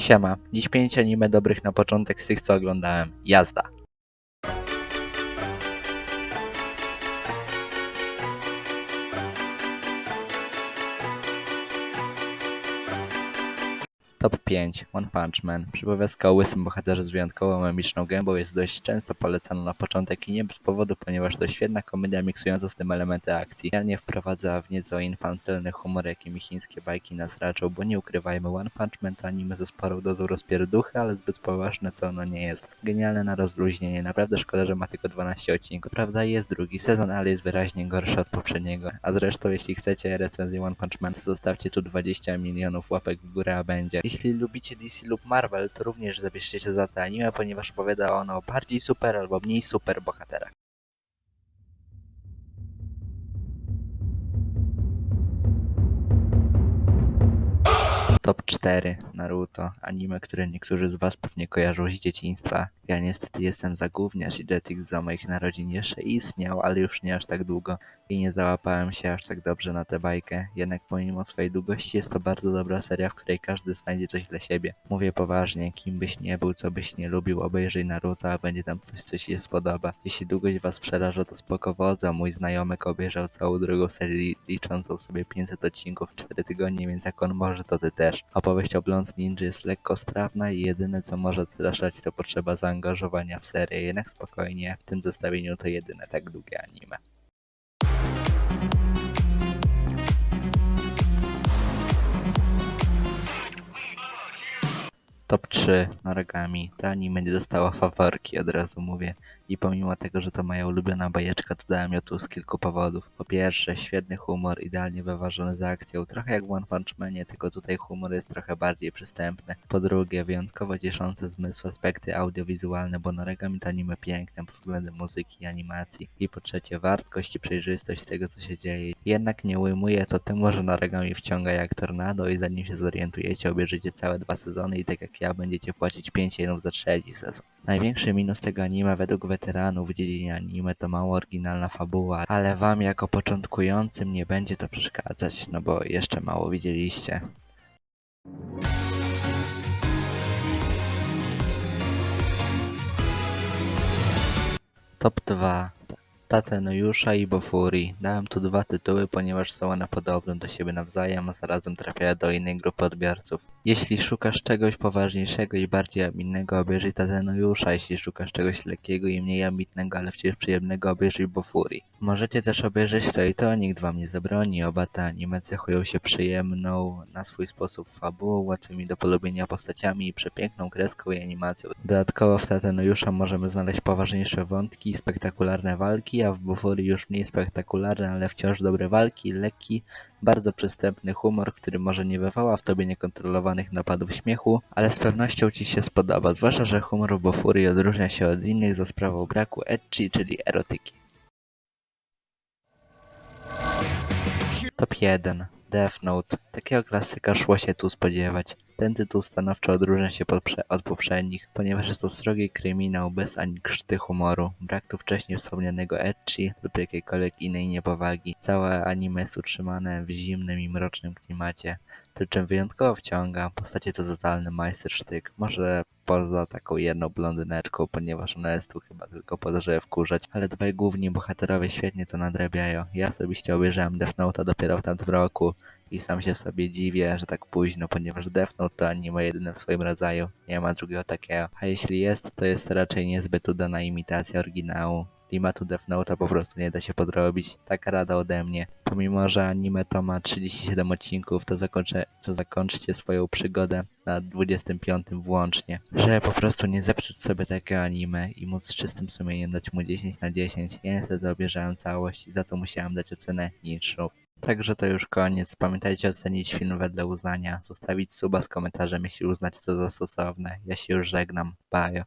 Siema, dziś 5 anime dobrych na początek z tych co oglądałem. Jazda. Top 5. One Punch Man. Przypowiastka o łysym bohaterze z wyjątkowo memiczną gębą jest dość często polecana na początek i nie bez powodu, ponieważ to świetna komedia miksująca z tym elementy akcji. Realnie wprowadza w nieco infantylny humor, jakimi chińskie bajki nas raczą, bo nie ukrywajmy, One Punch Man to anime ze sporą dozą rozpierduchy, ale zbyt poważne to ono nie jest. Genialne na rozluźnienie, naprawdę szkoda, że ma tylko 12 odcinków. Prawda, jest drugi sezon, ale jest wyraźnie gorszy od poprzedniego. A zresztą, jeśli chcecie recenzję One Punch Man, zostawcie tu 20 milionów łapek w górę, a będzie. Jeśli lubicie DC lub Marvel, to również zabierzcie się za te anime, ponieważ opowiada ono o bardziej super albo mniej super bohaterach. Top 4 Naruto, anime, które niektórzy z Was pewnie kojarzą z dzieciństwa. Ja niestety jestem za gówniarz i Jetix za moich narodzin jeszcze istniał, ale już nie aż tak długo i nie załapałem się aż tak dobrze na tę bajkę. Jednak pomimo swojej długości jest to bardzo dobra seria, w której każdy znajdzie coś dla siebie. Mówię poważnie, kim byś nie był, co byś nie lubił, obejrzyj Naruto, a będzie tam coś, co się spodoba. Jeśli długość Was przeraża, to spoko wodza. Mój znajomek obejrzał całą drugą serię liczącą sobie 500 odcinków w 4 tygodnie, więc jak on może, to ty też. Opowieść o Blond Ninja jest lekko strawna i jedyne co może odstraszać to potrzeba zaangażowania w serię, jednak spokojnie, w tym zestawieniu to jedyne tak długie anime. Top 3 Noragami. To anime nie dostało faworki, od razu mówię. I pomimo tego, że to moja ulubiona bajeczka, to dałem ją tu z kilku powodów. Po pierwsze, świetny humor, idealnie wyważony z akcją, trochę jak w One Punch Manie, tylko tutaj humor jest trochę bardziej przystępny. Po drugie, wyjątkowo cieszące zmysł aspekty audiowizualne, bo Noragami to anime piękne pod względem muzyki i animacji. I po trzecie, wartość i przejrzystość tego, co się dzieje. Jednak nie ujmuje to temu, że Noragami wciąga jak tornado i zanim się zorientujecie, obejrzycie całe dwa sezony i tak jak ja, będziecie płacić 5 jenów za trzeci sezon. Największy minus tego anime według weteranów w dziedzinie anime to mało oryginalna fabuła, ale wam jako początkującym nie będzie to przeszkadzać, no bo jeszcze mało widzieliście. Top 2 Tate no Yusha i Bofuri. Dałem tu dwa tytuły, ponieważ są one podobne do siebie nawzajem, a zarazem trafiają do innej grupy odbiorców. Jeśli szukasz czegoś poważniejszego i bardziej ambitnego, obejrzyj Tate no Yusha. Jeśli szukasz czegoś lekkiego i mniej ambitnego, ale wciąż przyjemnego, obejrzyj Bofuri. Możecie też obejrzeć to i to, nikt wam nie zabroni. Oba te anime cechują się przyjemną, na swój sposób fabułą, łatwymi do polubienia postaciami i przepiękną kreską i animacją. Dodatkowo w Tate no Yusha możemy znaleźć poważniejsze wątki spektakularne walki, a w Bufurii już mniej spektakularne, ale wciąż dobre walki, lekki, bardzo przystępny humor, który może nie wywoła w tobie niekontrolowanych napadów śmiechu, ale z pewnością ci się spodoba, zwłaszcza, że humor w Bufurii odróżnia się od innych za sprawą braku ecchi, czyli erotyki. Top 1. Death Note. Takiego klasyka szło się tu spodziewać. Ten tytuł stanowczo odróżnia się od poprzednich, ponieważ jest to srogi kryminał bez ani krzty humoru. Brak tu wcześniej wspomnianego ecchi lub jakiejkolwiek innej niepowagi. Całe anime jest utrzymane w zimnym i mrocznym klimacie, przy czym wyjątkowo wciąga. Postacie to totalny majstersztyk. Może poza taką jedną blondyneczką, ponieważ ona jest tu chyba tylko po to, żeby wkurzać, ale dwaj główni bohaterowie świetnie to nadrabiają. Ja osobiście obejrzałem Death Note'a dopiero w tamtym roku i sam się sobie dziwię, że tak późno, ponieważ Death to anime jedyne w swoim rodzaju, nie ma drugiego takiego. A jeśli jest, to jest raczej niezbyt udana imitacja oryginału. Klimatu Death Note'a po prostu nie da się podrobić. Taka rada ode mnie. Pomimo, że anime to ma 37 odcinków, to, zakończę, to zakończcie swoją przygodę na 25 włącznie. Żeby po prostu nie zepsuć sobie takiego anime i móc z czystym sumieniem dać mu 10 na 10. Ja niestety obejrzałem całość i za to musiałem dać ocenę niższą. Także to już koniec. Pamiętajcie ocenić film wedle uznania, zostawić suba z komentarzem, jeśli uznacie to za stosowne. Ja się już żegnam. Bye.